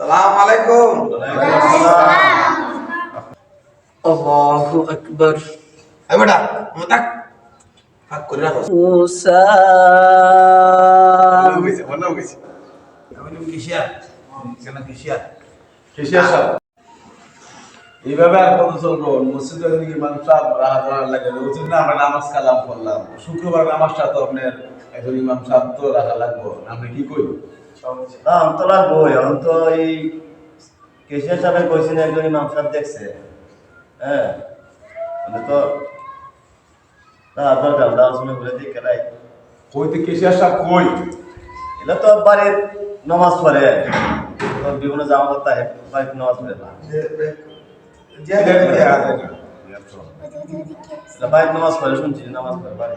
সালাম আলাইকুম। আল্লাহু আকবার। বেটা করে রাখো। মুসা। আমি কিশিয়া কেন কিশিয়া এইভাবে আর কত চলবো মসজিদে সাহেব রাহাত লাগে আমরা নামাজ কালাম করলাম শুক্রবার নামাজটা তো আপনার একজন ইমাম সাহেব তো রাখা লাগবো। আপনি কি কই না আমি তো তো এই কেশিয়া সাহেব কইছেন একজন ইমাম সাহেব দেখছে? হ্যাঁ আমি তো শুনে বলে দিই কেলাই। কইতে কেশিয়া সাহেব কই? এগুলো তো বাড়ির নমাজ পড়ে তো বিভিন্ন জামা করতে হয় বাড়িতে নমাজ পড়ে না? এটা। এটা নমাজ পড়ে শুনছি নামাজ পড়ে বাড়ি।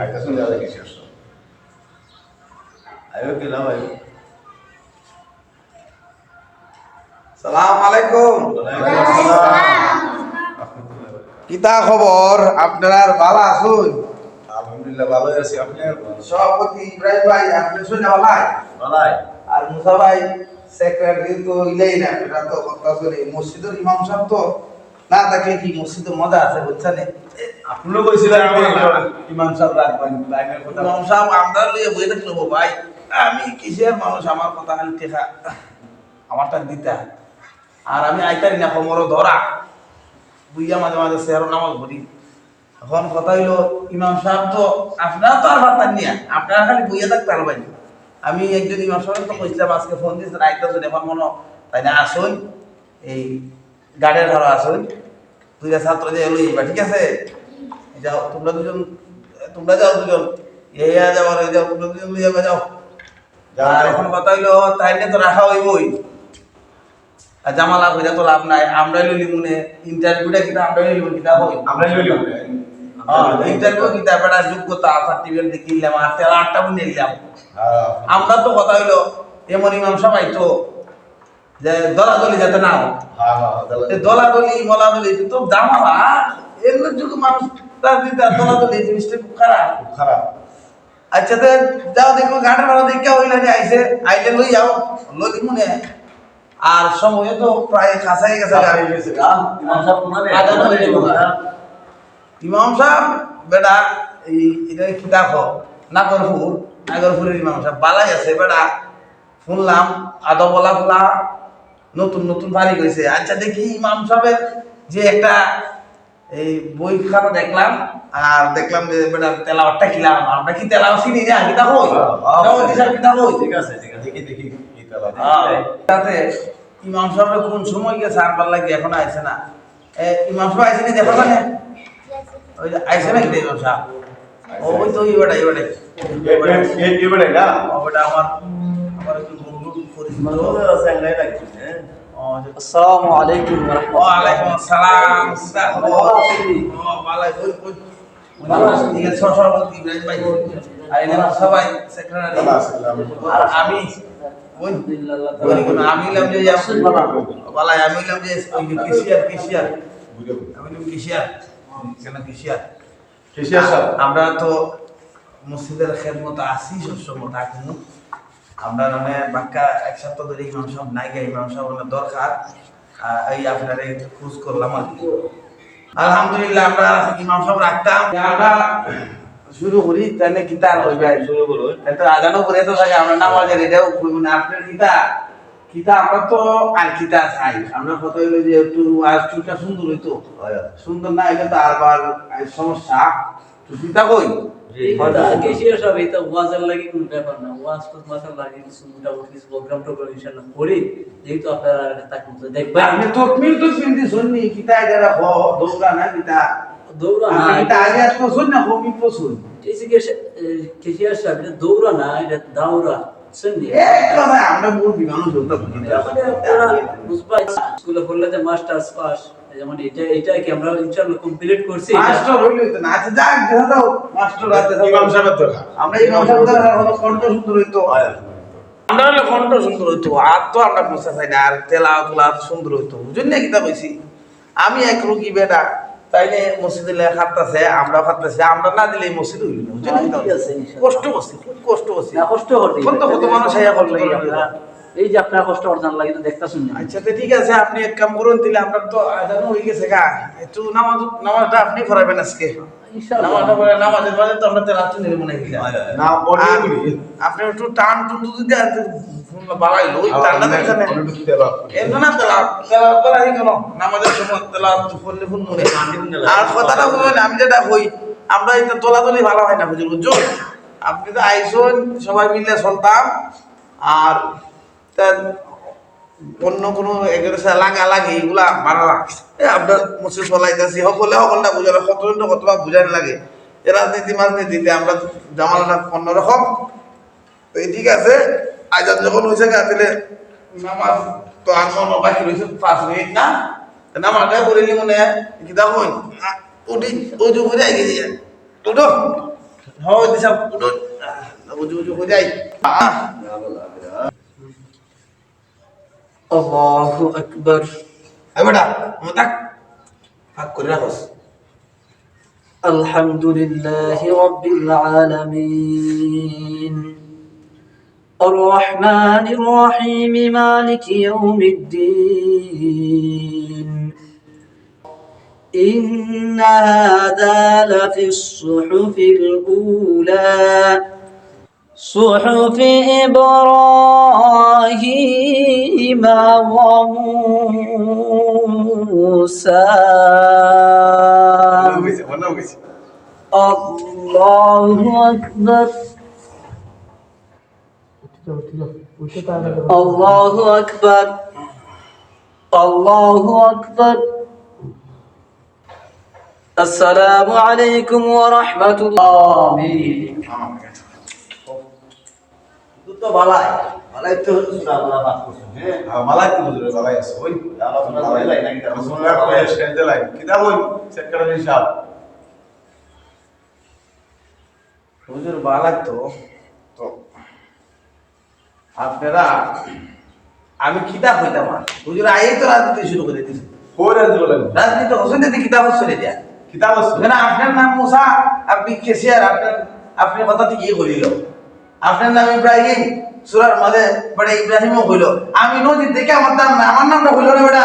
আইতা শুনে যাবে কেশিয়া সাহেব আয়ো গেলাম আয়ো সালাম আলাইকুম কিতা খবর আপনার ভালো আছুন আলহামদুলিল্লাহ ভালোই আছি আপনি সভাপতি ইব্রাহিম ভাই আপনি শুনে ভালাই আর মুসা ভাই সেক্রেটারি তো ইলেই না এটা তো কথা শুনে মসজিদের ইমাম সাহেব তো না থাকলে কি মসজিদে মজা আছে বুঝছেন? আপনিও কইছিলেন যে ইমাম সাহেব রাখবেন কথা ইমাম সাহেব আমরা লইয়া বই থাকলে ভাই। আমি কিসের মানুষ? আমার কথা খালি টেকা। আমারটা দিতে আর আমি আইতারি না কোমরও ধরা। বুইয়া মাঝে মাঝে নামাজ পড়ি। এখন কথা হইল ইমাম সাহেব তো আপনারা তো আর ভাতার নিয়ে। আপনারা খালি বইয়া থাকতে পারবেন আমি একজন ইমাম সাহেব তো কইছিলাম আজকে ফোন দিয়েছেন আইতেছেন এখন মনে তাই না আসুন। এই গাড়ির ধরো আসুন দুইটা ছাত্র যে এলো এইবার ঠিক আছে? যাও তোমরা দুজন তোমরা যাও দুজন। এই যাও আর যাও তোমরা দুজন লইয়া যাও। আর এখন কথা হইল তাইলে তো রাখা হইবই। আর জামা লাভ হইলে তো লাভ নাই আমরা লইলি মনে ইন্টারভিউটা কিনা আমরা লইলি কিনা হই আমরা লইলাম হ্যাঁ ইন্টারভিউ কিনা বেটা যোগ্যতা সার্টিফিকেট দেখিলাম আর তেলা আটটা নিলাম হ্যাঁ। আমরা তো কথা হইল এমন ইমাম সবাই তো। যে দলাদলি যাতে না হোক হ্যাঁ হ্যাঁ দলাদলি। মলাদলি তো জামালা এগুলো যুগ মানুষ দিতে আর দলাদলি জিনিসটা খুব খারাপ। খুব খারাপ। আচ্ছা তো যাও দেখো গাড়ির ভাড়া দেখে হইলে যে আইসে আইলে লই যাও লই মনে আর সময় তো প্রায় কাছাই গেছে ইমাম সাহেব বেটা এই এটা কিতাব নাগরপুর নাগরপুরের ইমাম সাহেব বালাই আছে বেটা। শুনলাম আদা বলা বলা নতুন নতুন বাড়ি করেছে আচ্ছা দেখি ইমাম সাহেবের যে একটা এই বইখানা দেখলাম আর দেখলাম যে বেটা তেলাওয়ারটা কিলাম আমরা কি তেলাও চিনি না কিতাব হই সাহেব কিতাব হই ঠিক আছে ঠিক আছে দেখি দেখি কি তালা হ্যাঁ। তাতে ইমাম সাহেবের কোন সময় গেছে আর ভালো লাগে এখন আইছে না ইমাম সাহেব আইছে নি দেখো না ওই যে আইছে না ইমাম সাহেব ওই তো এই বেটা এই বেটা এই এই বলে না ও বেটা আমার আসসালামু আলাইকুম ওয়া আসসালাম। আর আমি আমি যে আমি যে কেশিয়ার কেশিয়ার। আমি কেন কেশিয়ার? আমরা তো মসজিদের খেদমত আছি সবসময় থাকব আমরা মানে বাক্কা এক সপ্তাহ ধরে ইমাম সাহেব নাই গে ইমাম সাহেব দরকার। এই আপনার খোঁজ করলাম আর কি। আলহামদুলিল্লাহ আমরা ইমাম সাহেব রাখতাম। আমরা শুরু করি তাহলে গীতার হইবে? শুরু করো তো আজানও করে তো থাকে আমরা নামাজের এটাও কইব না। আপনার গীতা গীতা আমরা তো আর গীতা চাই। আমরা কত হইল যে একটু আর চুলটা সুন্দর হইতো। সুন্দর না হইলে তো আবার সমস্যা। তো কই? দৌড়া না। এটা দৌড়া না এটা দাউরা আমরা মানে আপনারা বুঝবা স্কুলে পড়লে যে মাস্টার্স পাস যেমন এটা এটা কি আমরা ইনশাআল্লাহ কমপ্লিট করছি? মাস্টার হইলে তো না আচ্ছা যাক দাও মাস্টার আছে ইমাম সাহেবের দরকার। আমরা এই মাস্টার হতো কণ্ঠ সুন্দর হইতো। আমরা হলে কণ্ঠ সুন্দর হইতো আর তো আমরা চাই না আর তেলা তোলা সুন্দর হইতো। বুঝুন না কিতা কইছি আমি এক রুগী বেটা। তাইলে মসজিদে খাটতেছে আমরা খাটতেছে আমরা না দিলে মসজিদ হইল না হ্যাঁ। কষ্ট বসছি খুব কষ্ট বসছি কষ্ট করতে কত কত মানুষ আইয়া কষ্ট এই যে আপনার কষ্ট অর্জন লাগে তো দেখতে শুনি আচ্ছা তো ঠিক আছে আপনি এক কাম করুন দিলে আমরা তো আজানো হয়ে গেছে গা। একটু নামাজ নামাজটা আপনি পড়াবেন আজকে। আপনি একটু টান টুন যদি দেন তো বাড়াইলো ওই টানটা এখানে এমন না তেলাওয়াত তেলাওয়াত করা কেন? নামাজের সময় তেলাওয়াত করলে ফোন মনে আর কথাটা আমি যেটা কই আমরা এটা তোলাতুলি ভালো হয় না বুঝলি বুঝছ? আপনি তো আইসন সবাই মিলে চলতাম আর অন্য কোনো এগুলো লাগা লাগে এগুলা মারা এ আপনার মুছে চলাইতেছি সকলে সকলটা বুঝালে কতজনটা কতবার বুঝাই লাগে। এ রাজনীতি মাজনীতিতে আমরা জামালাটা অন্যরকম। তো এই ঠিক আছে আজাদ যখন হয়েছে গা তাহলে নামাজ তো আর কোনো বাকি রয়েছে পাঁচ মিনিট না তা নামাজটা করে নি মনে হয় কি দেখো উঠি উজু হয়ে যায় গেছি উঠো হয় দিশা উঠো আহ, উজু উজু হয়ে যায় আহ আল্লাহু আকবার আই বেটা মতাক ফাক করে রাখোস الحمد لله رب العالمين الرحمن الرحيم مالك يوم الدين. إن هذا لفي الصحف الأولى. صحف إبراهيم وموسى. الله أكبر. الله أكبر الله أكبر السلام عليكم ورحمة الله তো বালাই বালাই তো সুরা বালা পাস করছেন হ্যাঁ মালাই তো বুঝলে মালাই আছে ওই আলোচনা করে লাই নাকি আলোচনা করে শেষ লাই কিতা বল সেক্রেটারি সাহেব হুজুর ভালো লাগতো তো আপনারা আমি কিতাব হইতাম হুজুর আই তো রাজনীতি শুরু করে দিয়েছে কোরে বলেন রাজনীতি হোসেন দিদি কিতাব চলে যায় কিতাব আছে না আপনার নাম মুসা আপনি কেসিয়ার আপনার আপনি কথা ঠিক ইয়ে করিল। আপনার নাম ইব্রাহিম সুরার মাঝে বেটা ইব্রাহিমও হইল। আমি নদী দেখে আমার নাম না আমার নামটা হইল না বেটা।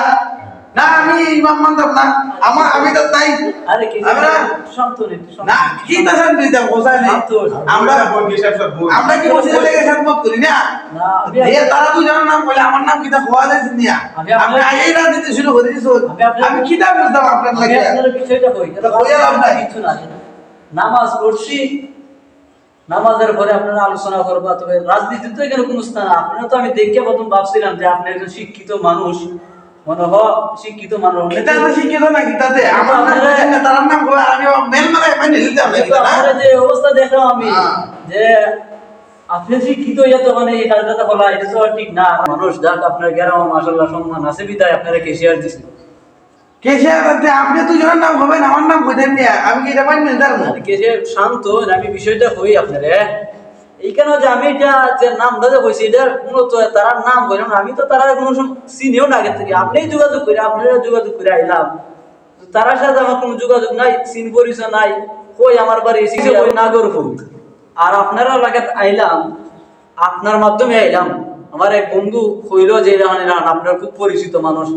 না আমি ইমাম মানতাম না। আমার আমি তো তাই আমরা না কি তাসান দিতাম বোঝাই নেই আমরা আমরা কি সাহেব বল আমরা কি মসজিদে লেগে সাথমত করি না? না, এ তারা দুজনের নাম বলে আমার নাম কিতা খোয়া যাচ্ছে নিয়া আমি আগেই রাজনীতি শুরু করে দিয়েছ আমি কিতা বুঝতাম আপনার লাগে? বিষয়টা কই? এটা কইয়া লাভ নাই। কিছু না নামাজ পড়ছি। নামাজের পরে আপনারা আলোচনা করবা তবে রাজনীতি তো এখানে কোনো স্থান। আপনারা তো আমি দেখে প্রথম ভাবছিলাম যে আপনি একজন শিক্ষিত মানুষ। মনে হ শিক্ষিত মানুষ। এটা শিক্ষিত না কিতাতে আমার নাম তার নাম কই আমি মেল মারাই মানে যে অবস্থা দেখলাম আমি হ্যাঁ। যে আপনি শিক্ষিত ইয়া তো মানে এই কাজটা বলা এটা তো ঠিক না। মানুষ যাক আপনার গ্রাম সম্মান আছে বিদায় আপনারা দিচ্ছেন কেসে আপনি আপনি দুজনের নাম হবেন আমার নাম কইতেন আমি কি এটা পাইনি তার কেসে শান্ত আমি বিষয়টা কই আপনারে? এইখানে যে আমি এটা যে নামটা যে কইছি এটা মূলত তার নাম কইলাম না, আমি তো তারা কোনো চিনিও না আগে থেকে। আপনি যোগাযোগ করে আপনারা যোগাযোগ করে আইলাম। তো তারার সাথে আমার কোনো যোগাযোগ নাই চিন পরিচয় নাই কই আমার বাড়ি এসেছে? ওই নাগরপুর। আর আপনারা লাগাত আইলাম আপনার মাধ্যমে আইলাম। আমার এক বন্ধু কইলো যে মানে না আপনার খুব পরিচিত মানুষ।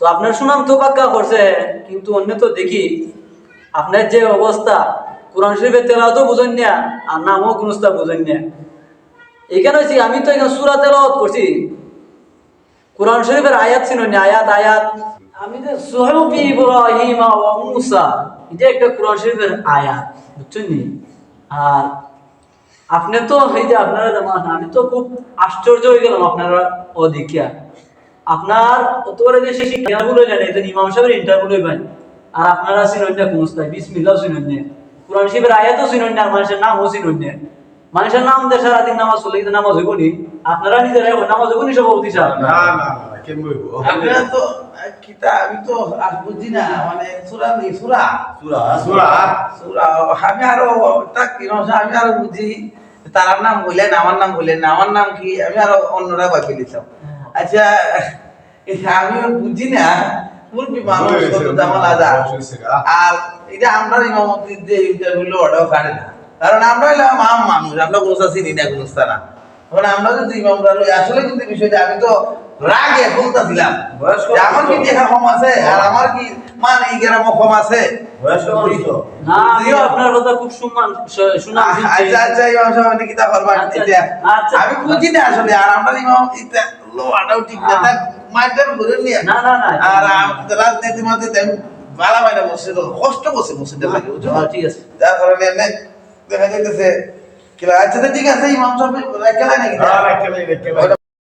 তো আপনার সুনাম তো বাক্কা করছে কিন্তু অন্য তো দেখি আপনার যে অবস্থা কোরআন শরীফের তেলাও তো বুঝেন না, আর নামও গুনস্তা বুঝেন না। এখানে হয়েছি আমি তো এখানে সুরা তেলাওয়াত করছি। কোরআন শরীফের আয়াত ছিল না, আয়াত আয়াত। আমি যে সোহেবি ইব্রাহিম ওয়া মুসা, এটা একটা কোরআন শরীফের আয়াত, বুঝছেন আর আপনি তো, এই যে আপনারা আমি তো খুব আশ্চর্য হয়ে গেলাম আপনারা দেখিয়া আপনার অত বড় যে সেই শিক্ষাগুলো জানে এটা ইমাম সাহেবের ইন্টারভিউ লইবেন, আর আপনারা না কোন বিসমিল্লাহ না। কোরআন শরীফের আয়াতও চিনেন না আর মানুষের নামও চিনেন না। মানুষের নাম দিয়ে সারাদিন নামাজ চলে কিন্তু নামাজ হইব নি। আপনারা নিজেরা নামাজ হইব নি সভাপতি সাহেব না না না আপনারা তো কিতা আমি তো আর বুঝি না মানে সুরা নেই সুরা। সুরা? সূরা? সুরা আমি আরও তাক আমি আরও বুঝি তার নাম বললেন আমার নাম বললেন আমার নাম কি? আমি আরও অন্যরা ভাবি নিতাম আচ্ছা এই আমি বুঝি না মুরব্বী মানুষ কত জামালা। আর এটা আমরা ইমামতি যে ইন্টারভিউ ওটাও কাটে না। কারণ আমরা আম মানুষ আমরা কোনো চিনি না কোনো না আমরা যদি ইমামরা লই আসলে কিন্তু বিষয়টা আমি তো রাগে আমার কি দেখা কম আছে আর আমার কি মানে এই গ্রাম কম আছে? সম্মান শুনাম আচ্ছা আচ্ছা আচ্ছা, এটা। আমি বুঝি না আসলে আর আমরা ইমাম এটা লোয়াটাও ঠিক না থাক মাইটার ঘুরে নিয়ে। না, না, না। আর রাজনীতির মধ্যে আমি বসে কষ্ট বসে বসে লাগে ঠিক আছে। যার কারণে এমনি দেখা যাইতেছে আচ্ছা ঠিক আছে ইমাম সাহেব নাকি?